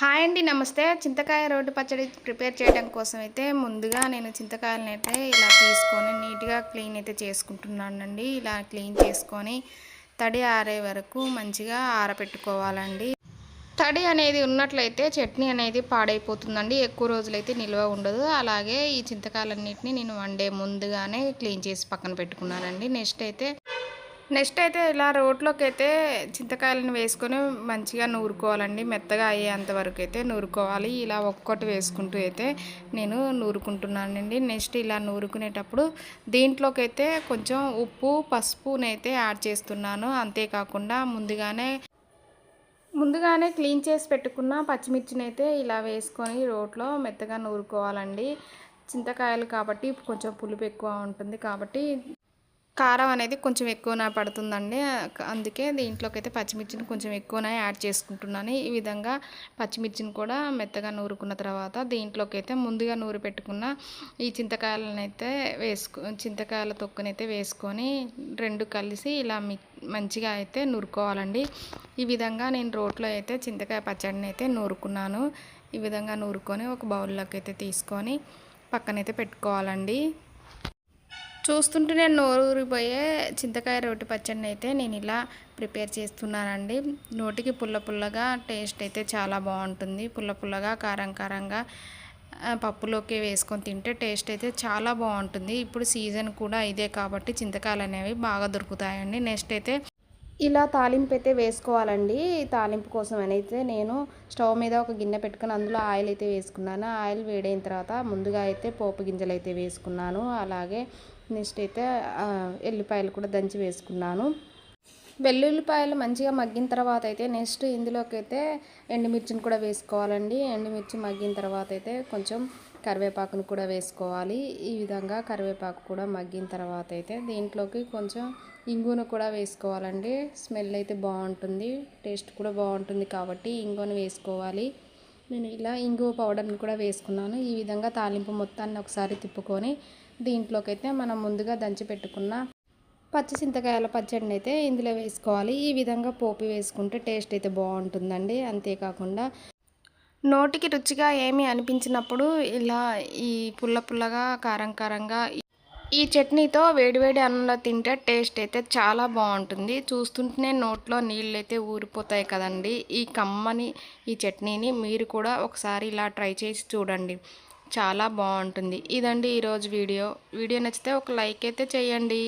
Hi అండి నమస్తే. చింతకాయ రోడ్డు పచ్చడి ప్రిపేర్ చేయడం కోసం అయితే ముందుగా నేను చింతకాయలను అయితే ఇలా తీసుకొని నీట్గా క్లీన్ అయితే చేసుకుంటున్నానండి. ఇలా క్లీన్ చేసుకొని తడి ఆరే వరకు మంచిగా ఆరబెట్టుకోవాలండి తడి అనేది ఉన్నట్లయితే చట్నీ అనేది పాడైపోతుందండి. ఎక్కువ రోజులైతే నిల్వ ఉండదు. అలాగే ఈ చింతకాయలన్నింటినీ నేను వన్ డే ముందుగానే క్లీన్ చేసి పక్కన పెట్టుకున్నానండి. నెక్స్ట్ అయితే నెక్స్ట్ అయితే ఇలా రోట్లోకి అయితే చింతకాయలను వేసుకొని మంచిగా నూరుకోవాలండి. మెత్తగా అయ్యేంత వరకు అయితే నూరుకోవాలి. ఇలా ఒక్కొక్కటి వేసుకుంటూ అయితే నేను నూరుకుంటున్నానండి. నెక్స్ట్ ఇలా నూరుకునేటప్పుడు దీంట్లోకి అయితే కొంచెం ఉప్పు పసుపునైతే యాడ్ చేస్తున్నాను. అంతేకాకుండా ముందుగానే ముందుగానే క్లీన్ చేసి పెట్టుకున్న పచ్చిమిర్చిని అయితే ఇలా వేసుకొని రోట్లో మెత్తగా నూరుకోవాలండి. చింతకాయలు కాబట్టి కొంచెం పులుపు ఎక్కువ ఉంటుంది కాబట్టి కారం అనేది కొంచెం ఎక్కువనే పడుతుందండి. అందుకే దీంట్లోకి అయితే పచ్చిమిర్చిని కొంచెం ఎక్కువనే యాడ్ చేసుకుంటున్నాను. ఈ విధంగా పచ్చిమిర్చిని కూడా మెత్తగా నూరుకున్న తర్వాత దీంట్లోకి అయితే ముందుగా నూరి పెట్టుకున్న ఈ చింతకాయలను అయితే చింతకాయల తొక్కునైతే వేసుకొని రెండు కలిసి ఇలా మంచిగా అయితే నూరుకోవాలండి. ఈ విధంగా నేను రోట్లో అయితే చింతకాయ పచ్చడిని అయితే నూరుకున్నాను. ఈ విధంగా నూరుకొని ఒక బౌల్లోకి అయితే తీసుకొని పక్కనైతే పెట్టుకోవాలండి. చూస్తుంటే నేను నోరు ఊరిపోయే చింతకాయ రోటి పచ్చడిని అయితే నేను ఇలా ప్రిపేర్ చేస్తున్నానండి. నోటికి పుల్ల పుల్లగా టేస్ట్ అయితే చాలా బాగుంటుంది. పుల్ల పుల్లగా కారం కారంగా పప్పులోకి వేసుకొని తింటే టేస్ట్ అయితే చాలా బాగుంటుంది. ఇప్పుడు సీజన్ కూడా ఇదే కాబట్టి చింతకాయలు అనేవి బాగా దొరుకుతాయండి. నెక్స్ట్ అయితే ఇలా తాలింపు అయితే వేసుకోవాలండి. తాలింపు కోసం అయితే నేను స్టవ్ మీద ఒక గిన్నె పెట్టుకుని అందులో ఆయిల్ అయితే వేసుకున్నాను. ఆయిల్ వేడైన తర్వాత ముందుగా అయితే పోపు గింజలు అయితే వేసుకున్నాను. అలాగే నెక్స్ట్ అయితే ఎల్లిపాయలు కూడా దంచి వేసుకున్నాను. వెల్లుల్లిపాయలు మంచిగా మగ్గిన తర్వాత అయితే నెక్స్ట్ ఇందులోకి అయితే ఎండుమిర్చిని కూడా వేసుకోవాలండి. ఎండుమిర్చి మగ్గిన తర్వాత అయితే కొంచెం కరివేపాకును కూడా వేసుకోవాలి. ఈ విధంగా కరివేపాకు కూడా మగ్గిన తర్వాత అయితే దీంట్లోకి కొంచెం ఇంగును కూడా వేసుకోవాలండి. స్మెల్ అయితే బాగుంటుంది టేస్ట్ కూడా బాగుంటుంది కాబట్టి ఇంగును వేసుకోవాలి. నేను ఇలా ఇంగువ పౌడర్ని కూడా వేసుకున్నాను. ఈ విధంగా తాలింపు మొత్తాన్ని ఒకసారి తిప్పుకొని దీంట్లోకైతే మనం ముందుగా దంచి పెట్టుకున్న పచ్చి చింతకాయల పచ్చడిని అయితే ఇందులో వేసుకోవాలి. ఈ విధంగా పోపు వేసుకుంటే టేస్ట్ అయితే బాగుంటుందండి. అంతేకాకుండా నోటికి రుచిగా ఏమీ అనిపించినప్పుడు ఇలా ఈ పుల్ల పుల్లగా కారం కారంగా ఈ చట్నీతో వేడివేడి అన్నంలో తింటే టేస్ట్ అయితే చాలా బాగుంటుంది. చూస్తుంటేనే నోట్లో నీళ్ళు అయితే ఊరిపోతాయి కదండి. ఈ కమ్మని ఈ చట్నీని మీరు కూడా ఒకసారి ఇలా ట్రై చేసి చూడండి. చాలా బాగుంటుంది. ఇదండి ఈరోజు వీడియో. వీడియో నచ్చితే ఒక లైక్ అయితే చేయండి.